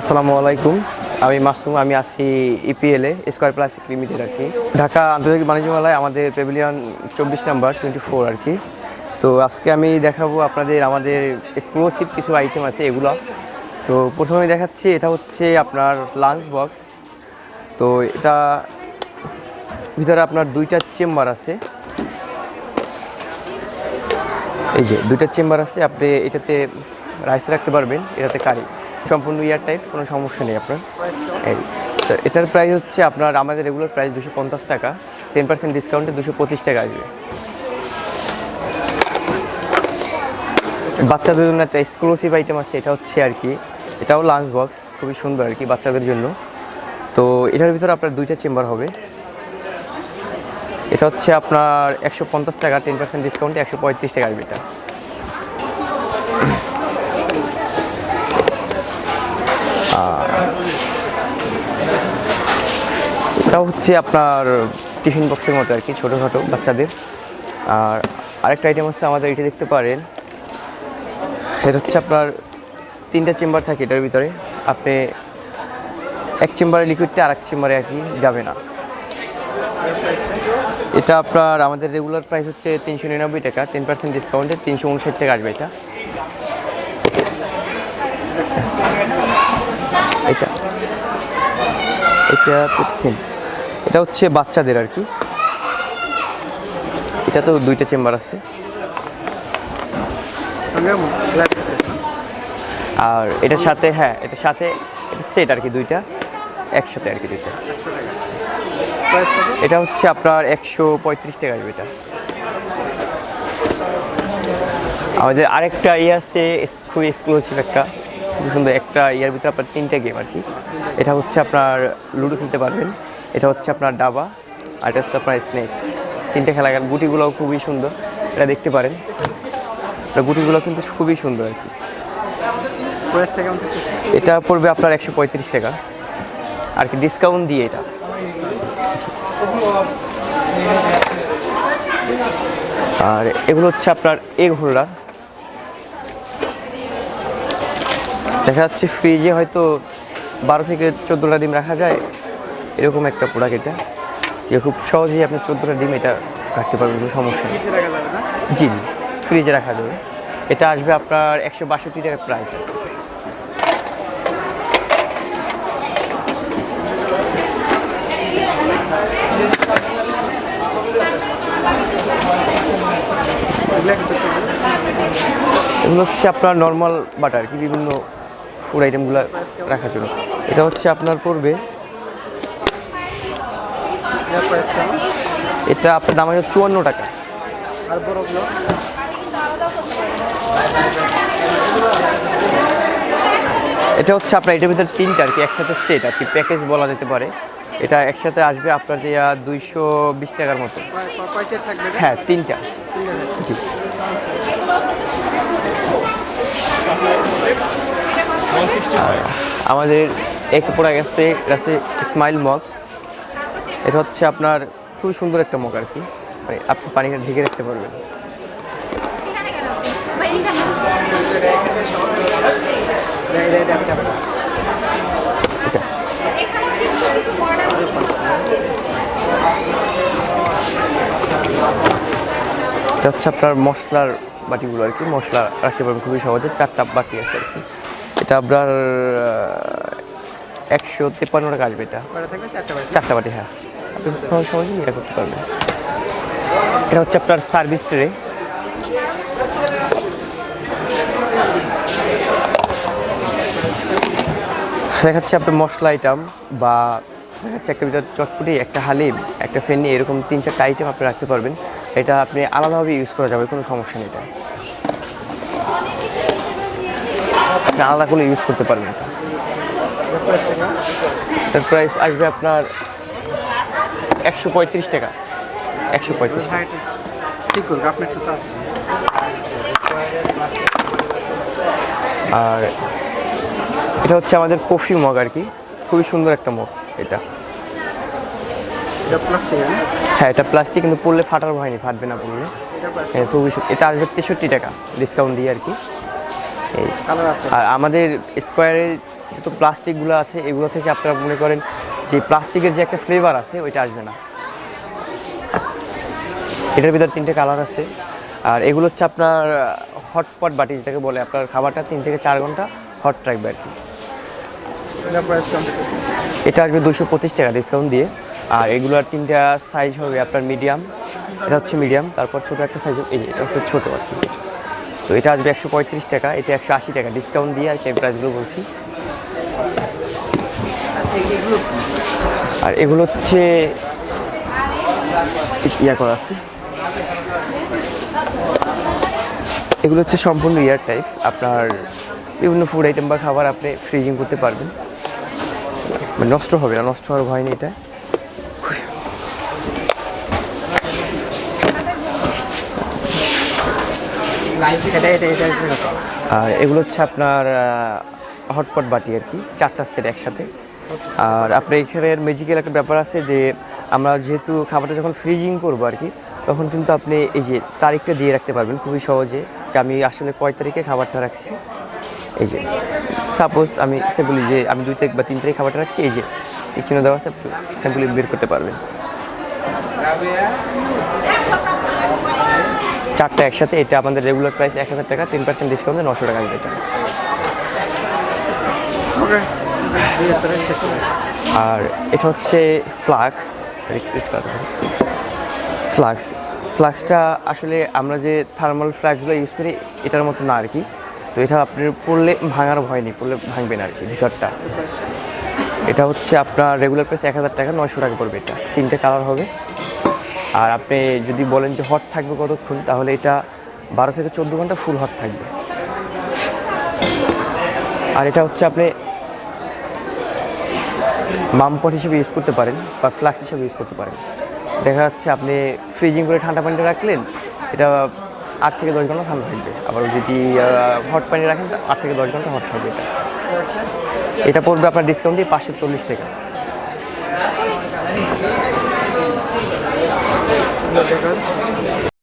আসসালামু আলাইকুম। আমি মাসুম, আমি আছি ইপিএলে স্কোয়ার প্লাস্টিক লিমিটেড আর কি। ঢাকা আন্তর্জাতিক বাণিজ্য মেলায় আমাদের পেভিলিয়ন চব্বিশ নাম্বার টোয়েন্টি ফোর আর কি। তো আজকে আমি দেখাবো আপনাদের, আমাদের এক্সক্লুসিভ কিছু আইটেম আছে এগুলো। তো প্রথমে দেখাচ্ছি, এটা হচ্ছে আপনার লাঞ্চ বক্স তো এটা ভিতরে আপনার দুইটা চেম্বার আছে। এই যে, দুইটা চেম্বার আছে, আপনি এটাতে রাইস রাখতে পারবেন, এটাতে কারি সম্পূর্ণ ইয়ার টাইপ কোনো সমস্যা নেই আপনার। এটার প্রাইস হচ্ছে আপনার, আমাদের রেগুলার প্রাইস দুশো পঞ্চাশ টাকা টেন পার্সেন্ট ডিসকাউন্টে দুশো পঁচিশ টাকা আসবে। বাচ্চাদের জন্য একটা এক্সক্লুসিভ আইটেম আছে, এটা হচ্ছে আর কি, এটাও লাঞ্চ বক্স খুবই সুন্দর আর কি বাচ্চাদের জন্য। তো এটার ভিতরে আপনার দুইটা চেম্বার হবে। এটা হচ্ছে আপনার একশো পঞ্চাশ টাকা টেন পার্সেন্ট ডিসকাউন্টে একশো পঁয়ত্রিশ টাকা আসবে এটা। এটাও হচ্ছে আপনার টিফিন বক্সের মতো আর কি, ছোটোখাটো বাচ্চাদের। আর আরেকটা আইটেম হচ্ছে আমাদের, এটি দেখতে পারেন। এটা হচ্ছে আপনার তিনটা চেম্বার থাকে এটার ভিতরে। আপনি এক চেম্বারে লিকুইডটা আর এক চেম্বারে আর কি যাবে না। এটা আপনার আমাদের রেগুলার প্রাইস হচ্ছে তিনশো নিরানব্বই টাকা টেন পার্সেন্ট ডিসকাউন্টে তিনশো উনষাট টাকা আসবে এটা। এটা। এটা তো সেম এটা হচ্ছে বাচ্চাদের আর কি। এটা তো দুইটা চেম্বার আছে। আর এটার সাথে হ্যাঁ এটার সাথে, এটা সেট আর কি দুইটা। একসাথে আর কি দুইটা। এটা হচ্ছে আপনার একশো পঁয়ত্রিশ টাকা আসবে এটা। আমাদের আরেকটা ইয়ে আছে খুবই এক্সক্লুসিভ একটা। খুব সুন্দর একটা ইয়ার ভিতরে আপনার তিনটা গেম আর কি। এটা হচ্ছে আপনার লুডো খেলতে পারবেন এটা হচ্ছে আপনার ডাবা আর এটা হচ্ছে আপনার স্নেক তিনটে খেলা গেল গুটিগুলোও খুবই সুন্দর এটা দেখতে পারেন। গুটিগুলো কিন্তু খুবই সুন্দর আর কি। এটা পড়বে আপনার একশো পঁয়ত্রিশ টাকা। আর কি ডিসকাউন্ট দিয়ে এটা। আর এগুলো হচ্ছে আপনার এগ হোল্ডার দেখা যাচ্ছে ফ্রিজে হয়তো বারো থেকে চোদ্দোটা ডিম রাখা যায়। এরকম একটা প্রোডাক্ট এটা। যে খুব সহজেই আপনি চোদ্দোটা ডিম এটা রাখতে পারবেন কোনো সমস্যা নেই। জি জি। ফ্রিজে রাখা যাবে। এটা আসবে আপনার একশো বাষট্টি টাকার প্রাইস। এগুলো হচ্ছে আপনার নর্মাল বাটার কি বিভিন্ন ফুড আইটেমগুলো রাখার জন্য। এটা হচ্ছে আপনার পড়বে। এটা আপনার দাম আছে চুয়ান্ন টাকা। এটা হচ্ছে আপনার এটার ভিতরে তিনটা আর কি, একসাথে সেট আর কি প্যাকেজ বলা যেতে পারে। এটা একসাথে আসবে আপনার যে দুইশো বিশ টাকার মতো? হ্যাঁ তিনটা। জি। আমাদের এক পড়া গেছে হচ্ছে স্মাইল মগ এটা হচ্ছে আপনার খুবই সুন্দর একটা মগ আর কি। মানে আপনি পানিটা ঢেকে রাখতে পারবেন। হচ্ছে আপনার মশলার বাটিগুলো আর কি। মশলা রাখতে পারবেন খুবই সহজে। চারটা বাটি আছে আর কি। এটা আপনার একশো তেপ্পান্ন টাকা আসবে এটা। চারটা বাটি হ্যাঁ। আপনি খুব সহজেই এটা করতে পারবেন এটা হচ্ছে আপনার সার্ভিস ট্রে। দেখাচ্ছে আপনার মশলা আইটেম বা দেখাচ্ছে একটা ভিতর চটপটি একটা হালিম একটা ফেনি এরকম তিন চারটা আইটেম আপনি রাখতে পারবেন। এটা আপনি আলাদাভাবে ইউজ করা যাবে কোনো সমস্যা নেই এটা। আপনি আলাদা করে ইউজ করতে পারবেন এটার প্রাইস আসবে আপনার একশো পঁয়ত্রিশ টাকা। একশো পঁয়ত্রিশ টাকা। হ্যাঁ। আর এটা হচ্ছে আমাদের কফি মগ আর কি। খুবই সুন্দর একটা মগ এটা। এটা হ্যাঁ? এটা প্লাস্টিক কিন্তু পড়লে ফাটার ভয় নেই ফাটবে না পড়লে। হ্যাঁ খুবই এটা আসবে তেষট্টি টাকা ডিসকাউন্ট দিয়ে আর কি। আর আমাদের স্কোয়ারের যত প্লাস্টিকগুলো আছে এগুলো থেকে আপনারা মনে করেন যে প্লাস্টিকের যে একটা ফ্লেভার আছে ওইটা আসবে না। এটার ভিতরে তিনটে কালার আছে। আর এগুলো হচ্ছে আপনার হটপট বাটি যেটাকে বলে আপনার খাবারটা তিন থেকে চার ঘণ্টা হট রাখবে আর কি। এটা আসবে দুশো পঁচিশ টাকা ডিসকাউন্ট দিয়ে। আর এগুলোর তিনটা সাইজ হবে আপনার মিডিয়াম এটা হচ্ছে মিডিয়াম তারপর ছোটো একটা সাইজ এই এটা হচ্ছে ছোটো আর কি। তো এটা আসবে একশো পঁয়ত্রিশ টাকা, এটা একশো আশি টাকা। ডিসকাউন্ট দিয়ে আর কি প্রাইসগুলো বলছি। আর এগুলো হচ্ছে ইয়া করা আছে। এগুলো হচ্ছে সম্পূর্ণ ইয়ার টাইপ। আপনার বিভিন্ন ফুড আইটেম বা খাবার আপনি ফ্রিজিং করতে পারবেন। মানে নষ্ট হবে না, নষ্ট হওয়ার ভয় নেই এটা। এটা এটা এটা আর এগুলো হচ্ছে আপনার হটপট বাটি আর কি চারটা সেট একসাথে। আর আপনার এখানের ম্যাজিক্যাল একটা ব্যাপার আছে যে আমরা যেহেতু খাবারটা যখন ফ্রিজিং করব আর কি তখন কিন্তু আপনি এই যে তারিখটা দিয়ে রাখতে পারবেন খুবই সহজে যে আমি আসলে কয় তারিখে খাবারটা রাখছি। এই যে সাপোজ আমি সে বলি যে আমি দুই তারিখ বা তিন তারিখ খাবারটা রাখছি এই যে টিক চিহ্ন দেওয়া আছে স্যাম্পলি বের করতে পারবেন। চারটা একসাথে এটা আমাদের রেগুলার প্রাইস এক হাজার টাকা তিন পার্সেন্ট ডিসকাউন্টে নশো টাকা আসবে এটা। আর এটা হচ্ছে ফ্লাক্স ফ্লাক্স ফ্লাক্সটা আসলে আমরা যে থার্মাল ফ্লাক্সগুলো ইউজ করি এটার মতো না আর কি তো এটা আপনি পড়লে ভাঙার ভয় নেই পড়লে ভাঙবে না আর কি ভিতরটা। এটা হচ্ছে আপনার রেগুলার প্রাইস এক হাজার টাকা নয়শো টাকা পড়বে এটা। তিনটে কালার হবে। আর আপনি যদি বলেন যে হট থাকবে কতক্ষণ, তাহলে এটা বারো থেকে চোদ্দ ঘণ্টা ফুল হট থাকবে। আর এটা হচ্ছে আপনি মামপট হিসেবে ইউজ করতে পারেন বা ফ্লাক্স হিসেবে ইউজ করতে পারেন। দেখা যাচ্ছে আপনি ফ্রিজিং করে ঠান্ডা পানিতে রাখলেন, এটা আট থেকে দশ ঘণ্টা ঠান্ডা থাকবে। আবার যদি হট পানি রাখেন আট থেকে দশ ঘণ্টা হট থাকবে এটা। এটা পড়বে আপনার ডিসকাউন্ট দিয়ে পাঁচশো চল্লিশ টাকা। দেখুন